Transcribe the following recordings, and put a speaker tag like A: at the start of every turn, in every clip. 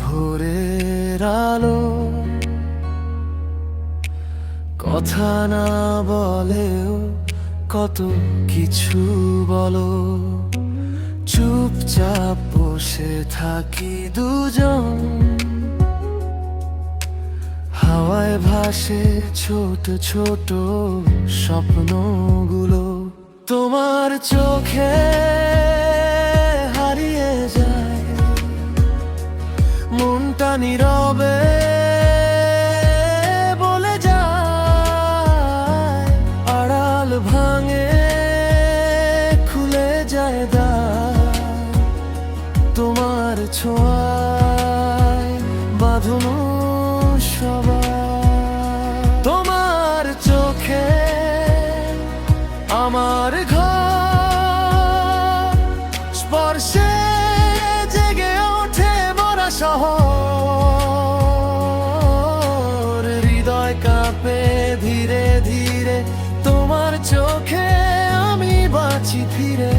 A: ভোরের আলো। কথা না বলেও কত কিছু বলো। চুপচাপ বসে থাকি দুজন। হাওয়ায় ভাসে ছোট ছোট স্বপ্নগুলো। তোমার চোখে মনটা নীরবে বলে যায়। আড়াল ভাঙে খুলে যায় দা তোমার ছোঁয়ায় বাঁধনো সবাই হৃদয় ধীরে ধীরে তোমার চোখে আমি বাঁচি ফিরে।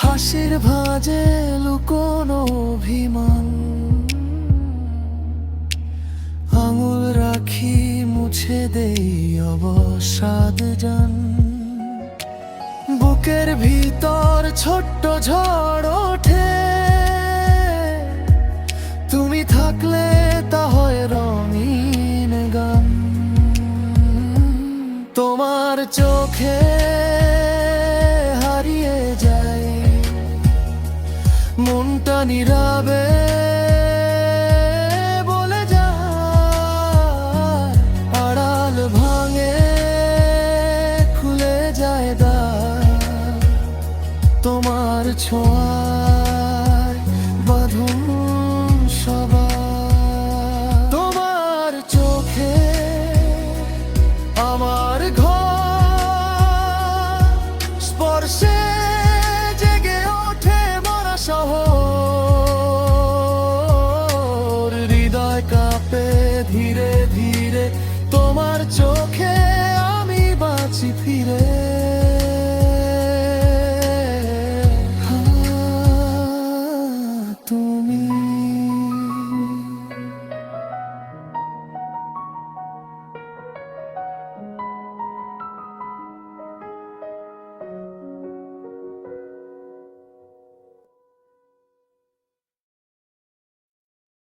A: হাসির ভাজে লুকোনো অভিমান মুছে দেই অবসাদ জান বুকের ভিতর ছোট্ট ঝড় ওঠে। তুমি থাকলে তা হয় রঙিন গান। তোমার চোখে হারিয়ে যায়। মনটা নীরবে ছোঁয়ায় সবার। তোমার চোখে আমার ঘর স্পর্শে জেগে ওঠে মরা শহর।